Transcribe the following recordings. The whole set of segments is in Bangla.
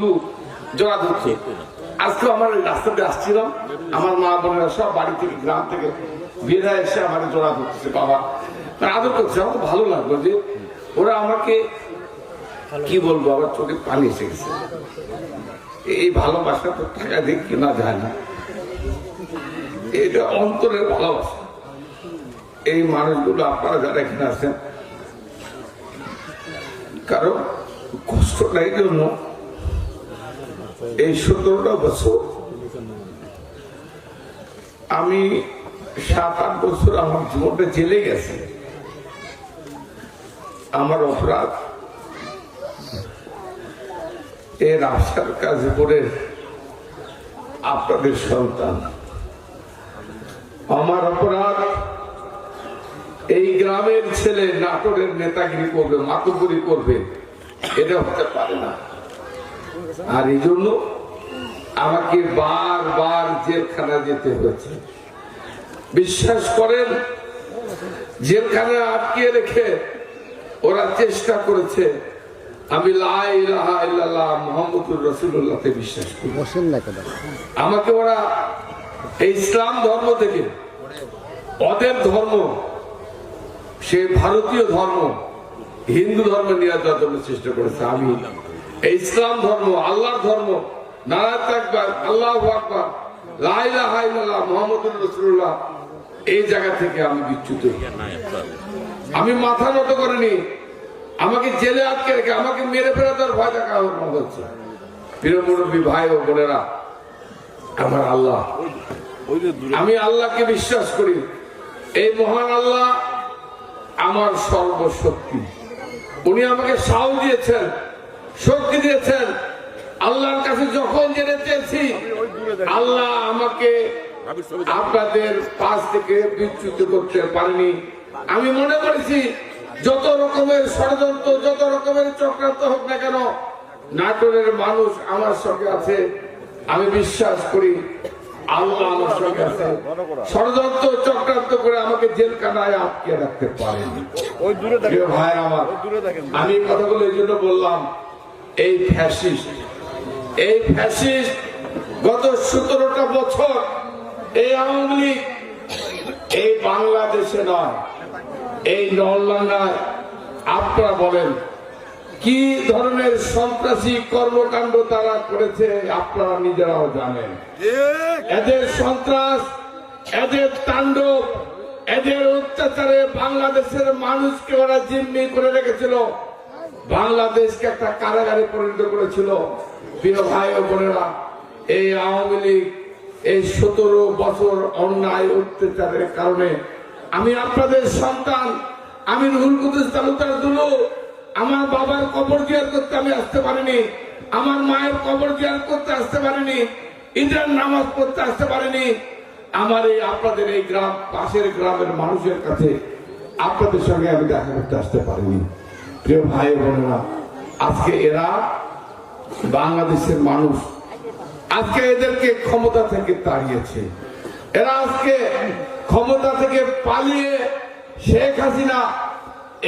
গুলো জড়া ধরছে। আজকে আমার রাস্তাতে আসছিলাম। আমার মা বোনেরা সব বাড়ি থেকে, গ্রাম থেকে বেরা এসে আমার জড়া ধরতেছে, বাবা। আদর করছে। আমার ভালো লাগল যে ওরা আমাকে কি বলব, আমার চোখে পানি এসে গেছে। এই ভালোবাসা তো টাকা দিয়ে কেনা যায় না। এটা অন্তরের ভালোবাসা। এই মানুষগুলো আপনারা যারা এখানে আছেন কারণ কষ্টটা এই জন্য এই সতেরোটা বছর আমি সাত আট বছর আমার জীবনটা জেলে গেছে। আমার অপরাধ, এর আশার কাজে করে আপনাদের সন্তান। আমার অপরাধ, এই গ্রামের ছেলে নাটোরের নেতাগিরি করবে মাতুপুরি করবে, এটা হতে পারে না। আর এই জন্য আমাকে বারবার জেলখানা যেতে হয়েছে। বিশ্বাস করেন জেলখানা আটকে রেখে ওরা চেষ্টা করেছে। আমি মোহাম্মদুর রসুল্লাহকে বিশ্বাস করি। না আমাকে ওরা এই ইসলাম ধর্ম থেকে ওদের ধর্ম সে ভারতীয় ধর্ম হিন্দু ধর্ম নিয়ে যাওয়ার জন্য চেষ্টা করেছে। আমি এই ইসলাম ধর্ম, আল্লাহর ধর্ম আল্লাহ রসুল্লাহ এই জায়গা থেকে আমি বিচ্যুত। আমি মাথা করিনি। আমাকে জেলে আটকে রেখে, আমাকে মেরে ভয় ভাই আমার আল্লাহ। আমি আল্লাহকে বিশ্বাস করি। এই মহান আল্লাহ আমার সর্বশক্তি। উনি আমাকে সাহস দিয়েছেন। শক্তি দিয়েছেন। আল্লাহর কাছে যখন জেনে চেয়েছি আল্লাহ আমাকে আপনাদের পাশ থেকে বিচ্যুত করতে পারেনি। আমি মনে করেছি যত রকমের ষড়যন্ত্র যত রকমের চক্রান্ত হোক না কেন নাটোরের মানুষ আমার সঙ্গে আছে। আমি বিশ্বাস করি আল্লাহ আমার সঙ্গে আছে। ষড়যন্ত্র চক্রান্ত করে আমাকে জেলখানায় আটকে রাখতে পারেনি। ওই দূরে দেখেন। ভাই আমার আমি কথাগুলো এই জন্য বললাম এই ফ্যাসিস্ট এই ফ্যাসিস্ট গত সতেরোটা বছর এই আওয়ামী এই বাংলাদেশে নয়, এই নরলাঙ্গায়। আপনারা বলেন, কি ধরনের সন্ত্রাসী কর্মকাণ্ড তারা করেছে আপনারা নিজেরাও জানেন। এদের সন্ত্রাস, এদের তাণ্ডব, এদের অত্যাচারে বাংলাদেশের মানুষকে ওরা জিম্মি করে রেখেছিল। বাংলাদেশকে একটা কারাগারে পরিণত করেছিল। প্রিয় ভাই ও বোনেরা, এই আওয়ামী লীগ এই সতেরো বছর অন্যায়, অত্যাচারের কারণে আমি আপনাদের সন্তান, আমি রুহুল কুদ্দুস তালুকার দুলু। আমার বাবার কবর জিয়ার করতে আমি আসতে পারিনি, আমার মায়ের কবর জিয়ার করতে আসতে পারিনি, ঈদের নামাজ পড়তে আসতে পারিনি। আমার এই আপনাদের এই গ্রাম, পাশের গ্রামের মানুষের কাছে আপনাদের সঙ্গে আমি দেখা করতে আসতে পারিনি। প্রিয় ভাই বোনেরা, আজকে এরা বাংলাদেশের মানুষ। আজকে এদেরকে ক্ষমতা থেকে তাড়িয়েছে। এরা আজকে ক্ষমতা থেকে পালিয়ে শেখ হাসিনা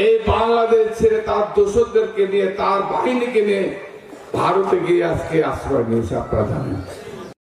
এই বাংলাদেশ ছেড়ে তার দোষকদেরকে নিয়ে, তার বাহিনীকে নিয়ে ভারতে গিয়ে আজকে আশ্রয় নিয়েছে আপনারা জানেন।